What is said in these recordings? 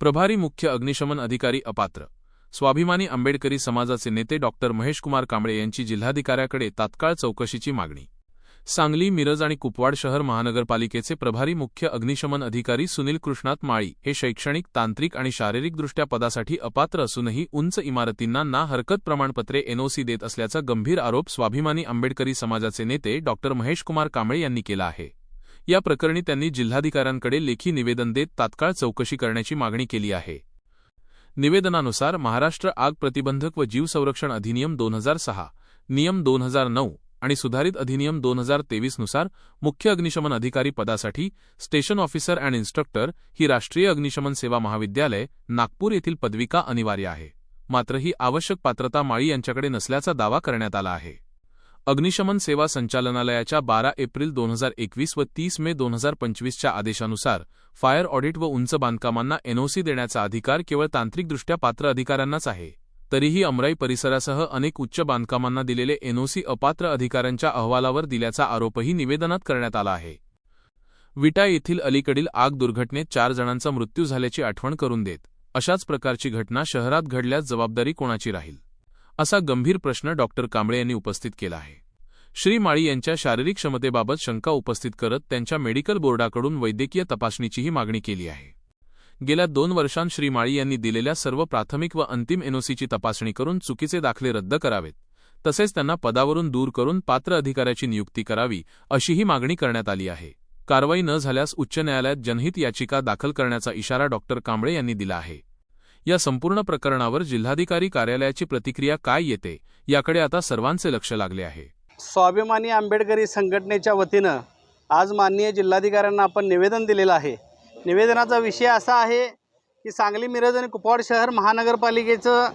प्रभारी मुख्य अग्निशमन अधिकारी अपात्र. स्वाभिमानी आंबेडकरी समाजाचे नेते डॉक्टर महेशकुमार कांबळे यांची जिल्हाधिकाऱ्याकडे तात्काळ चौकशीची मागणी. सांगली मिरज आणि कुपवाड शहर महानगरपालिकेचे प्रभारी मुख्य अग्निशमन अधिकारी सुनील कृष्णात माळी हे शैक्षणिक तांत्रिक आणि शारीरिकदृष्ट्या पदासाठी अपात्र असूनही उंच इमारतींना ना हरकत प्रमाणपत्रे एनओसी देत असल्याचा गंभीर आरोप स्वाभिमानी आंबेडकरी समाजाचे नेते डॉक्टर महेशकुमार कांबळे यांनी केला आहे. या प्रकरणी त्यांनी जिल्हाधिकाऱ्यांकडे लेखी निवेदन देत तात्काळ चौकशी करण्याची मागणी केली आहे. निवेदनानुसार महाराष्ट्र आग प्रतिबंधक व जीव संरक्षण अधिनियम दोन हजार सहा नियम दोन हजार नऊ आणि सुधारित अधिनियम दोन हजार तेवीसनुसार मुख्य अग्निशमन अधिकारी पदासाठी स्टेशन ऑफिसर अँड इन्स्ट्रक्टर ही राष्ट्रीय अग्निशमन सेवा महाविद्यालय नागपूर येथील पदविका अनिवार्य आहे. मात्र ही आवश्यक पात्रता माळी यांच्याकडे नसल्याचा दावा करण्यात आला आहे. अग्निशमन सेवा संचालनालयाच्या बारा एप्रिल दोन हजार एकवीस व तीस मे दोन हजार पंचवीसच्या आदेशानुसार फायर ऑडिट व उंच बांधकामांना एनओसी देण्याचा अधिकार केवळ तांत्रिकदृष्ट्या पात्र अधिकाऱ्यांनाच आहे. तरीही अमराई परिसरासह अनेक उच्च बांधकामांना दिलेले एनओसी अपात्र अधिकाऱ्यांच्या अहवालावर दिल्याचा आरोपही निवेदनात करण्यात आला आहे. विटा येथील अलीकडील आग दुर्घटनेत चार जणांचा मृत्यू झाल्याची आठवण करून देत अशाच प्रकारची घटना शहरात घडल्यास जबाबदारी कोणाची राहील? असा गंभीर प्रश्न डॉक्टर कांबळे यांनी उपस्थित केला आहे. श्री माळी यांच्या शारीरिक क्षमतेबाबत शंका उपस्थित करत त्यांच्या मेडिकल बोर्डाकडून वैद्यकीय तपासणीचीही मागणी केली आहे. गेल्या दोन वर्षांत श्री माळी यांनी दिलेल्या सर्व प्राथमिक व अंतिम एनओसीची तपासणी करून चुकीचे दाखले रद्द करावेत. तसेच त्यांना पदावरून दूर करून पात्र अधिकाऱ्याची नियुक्ती करावी अशीही मागणी करण्यात आली आहे. कारवाई न झाल्यास उच्च न्यायालयात जनहित याचिका दाखल करण्याचा इशारा डॉक्टर कांबळे यांनी दिला आहे. या संपूर्ण प्रकरणावर जिल्हाधिकारी कार्यालयाची प्रतिक्रिया काय येते याकडे आता सर्वांचे लक्ष लागले आहे. स्वाभिमानी आंबेडकरी संघटनेच्या वतीनं आज माननीय जिल्हाधिकाऱ्यांना आपण निवेदन दिलेलं आहे. निवेदनाचा विषय असा आहे की सांगली मिरज आणि कुपवाड शहर महानगरपालिकेचं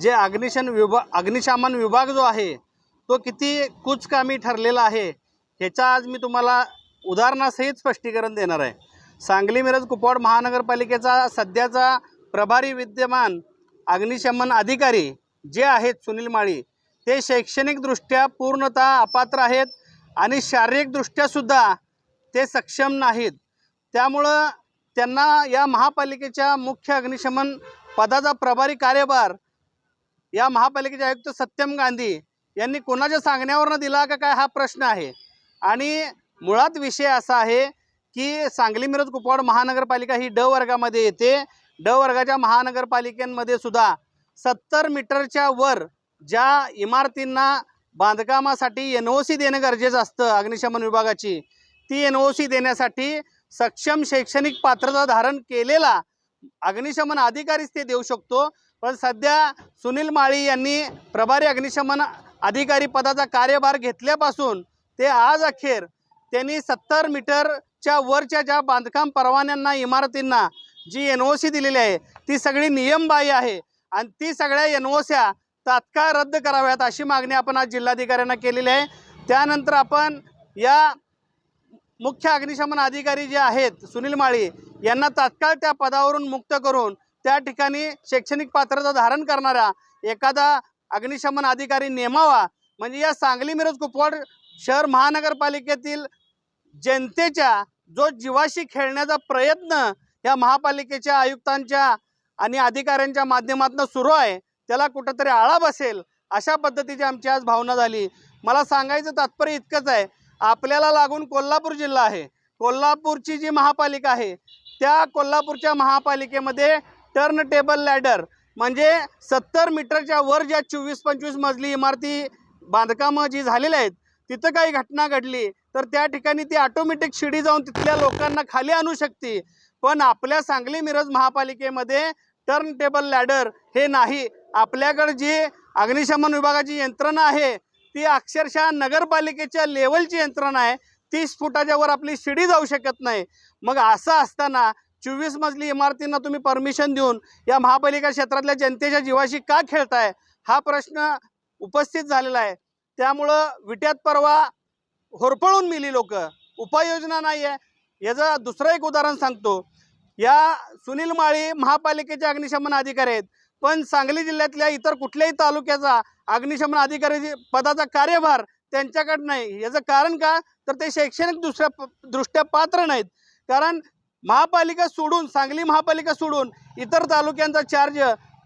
जे अग्निशन विभा अग्निशामन विभाग जो आहे तो किती कुचकामी ठरलेला आहे ह्याचा आज मी तुम्हाला उदाहरणासहित स्पष्टीकरण देणार आहे. सांगली मिरज कुपवाड महानगरपालिकेचा सध्याचा प्रभारी विद्यमान अग्निशमन अधिकारी जे आहेत सुनील माळी ते शैक्षणिकदृष्ट्या पूर्णतः अपात्र आहेत आणि शारीरिकदृष्ट्यासुद्धा ते सक्षम नाहीत. त्यामुळं त्यांना या महापालिकेच्या मुख्य अग्निशमन पदाचा प्रभारी कार्यभार या महापालिकेचे आयुक्त सत्यम गांधी यांनी कोणाच्या सांगण्यावरनं दिला का काय हा प्रश्न आहे? आणि मुळात विषय असा आहे की सांगली मिरज कुपवाड महानगरपालिका ही ड वर्गामध्ये येते. ड वर्गाच्या महानगरपालिकेमध्ये सुद्धा सत्तर मीटरच्या वर ज्या इमारतींना बांधकामासाठी एन ओ सी देणं गरजेचं असतं अग्निशमन विभागाची ती एन ओ सी देण्यासाठी सक्षम शैक्षणिक पात्रता धारण केलेला अग्निशमन अधिकारीच ते देऊ शकतो. पण सध्या सुनील माळी यांनी प्रभारी अग्निशमन अधिकारी पदाचा कार्यभार घेतल्यापासून ते आज अखेर त्यांनी सत्तर मीटरच्या वरच्या ज्या बांधकाम परवान्यांना इमारतींना जी एन ओ सी दिलेली आहे ती सगळी नियमबाह्य आहे. आणि ती सगळ्या एन ओ स्या तात्काळ रद्द कराव्यात अशी मागणी आपण आज जिल्हाधिकाऱ्यांना केलेली आहे. त्यानंतर आपण या मुख्य अग्निशमन अधिकारी जे आहेत सुनील माळी यांना तात्काळ त्या पदावरून मुक्त करून त्या ठिकाणी शैक्षणिक पात्रता धारण करणारा एखादा अग्निशमन अधिकारी नेमावा. म्हणजे या सांगली मिरज कुपवाड शहर महानगरपालिकेतील जनतेच्या जो जीवाशी खेळण्याचा प्रयत्न या महापालिकेच्या आयुक्तांच्या आणि अधिकाऱ्यांच्या माध्यमातून सुरू आहे. त्याला कुठंतरी आळा बसेल अशा पद्धतीची आमची आज भावना झाली. मला सांगायचं तात्पर्य इतकंच आहे. आपल्याला लागून कोल्हापूर जिल्हा आहे. कोल्हापूरची जी महापालिका आहे त्या कोल्हापूरच्या महापालिकेमध्ये टर्न टेबल लॅडर म्हणजे सत्तर मीटरच्या वर ज्या चोवीस पंचवीस मजली इमारती बांधकामं जी झालेली आहेत तिथं काही घटना घडली तर त्या ठिकाणी ती ऑटोमॅटिक शिडी जाऊन तिथल्या लोकांना खाली आणू शकते. पण आपल्या सांगली मिरज महापालिकेमध्ये टर्न टेबल लॅडर हे नाही. आपल्याकडे जी अग्निशमन विभागाची यंत्रणा आहे ती अक्षरशः नगरपालिकेच्या लेवलची यंत्रणा आहे. तीस फुटाच्या वर आपली शिडी जाऊ शकत नाही. मग असं असताना चोवीस मजली इमारतींना तुम्ही परमिशन देऊन या महापालिका क्षेत्रातल्या जनतेच्या जीवाशी का खेळताय? हा प्रश्न उपस्थित झालेला आहे. त्यामुळं विट्यात परवा होरपळून मिली लोक. उपाययोजना नाही आहे याचं दुसरं एक उदाहरण सांगतो. या सुनील माळी महापालिकेचे अग्निशमन अधिकारी आहेत. पण सांगली जिल्ह्यातल्या इतर कुठल्याही तालुक्याचा अग्निशमन अधिकारी पदाचा कार्यभार त्यांच्याकडे नाही. याचं कारण का? तर ते शैक्षणिक दुसऱ्या दृष्ट्या पात्र नाहीत. कारण महापालिका सोडून सांगली महापालिका सोडून इतर तालुक्यांचा चार्ज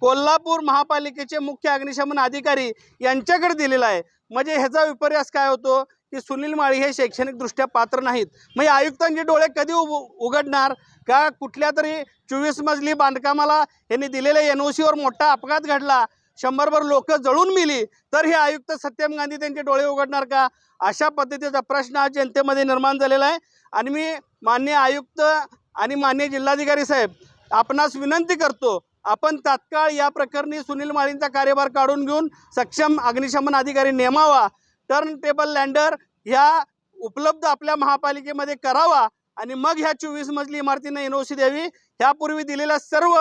कोल्हापूर महापालिकेचे मुख्य अग्निशमन अधिकारी यांच्याकडे दिलेला आहे. म्हणजे ह्याचा विपर्यास काय होतो? की सुनील माळी हे शैक्षणिकदृष्ट्या पात्र नाहीत. मग आयुक्तांचे डोळे कधी उघडणार? का कुठल्या तरी चोवीस मजली बांधकामाला यांनी दिलेल्या एन ओ सीवर मोठा अपघात घडला? शंभरभर लोक जळून मिली. तर हे आयुक्त सत्यम गांधी त्यांचे डोळे उघडणार का? अशा पद्धतीचा प्रश्न आज जनतेमध्ये निर्माण झालेला आहे. आणि मी मान्य आयुक्त आणि मान्य जिल्हाधिकारी साहेब आपणास विनंती करतो आपण तात्काळ या प्रकरणी सुनील माळींचा कार्यभार काढून घेऊन सक्षम अग्निशमन अधिकारी नेमावा. टर्न टेबल लँडर ह्या उपलब्ध आपल्या महापालिकेमध्ये करावा आणि मग ह्या चोवीस मजली इमारतींना एन ओ सी द्यावी. ह्यापूर्वी दिलेल्या सर्व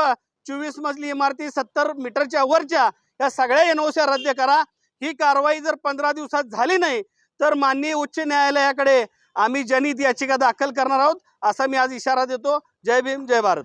चोवीस मजली इमारती सत्तर मीटरच्या वरच्या या सगळ्या एन ओ सी रद्द करा. ही कारवाई जर पंधरा दिवसात झाली नाही तर माननीय उच्च न्यायालयाकडे आम्ही जनहित याचिका दाखल करणार आहोत असा मी आज इशारा देतो. जय भीम जय भारत.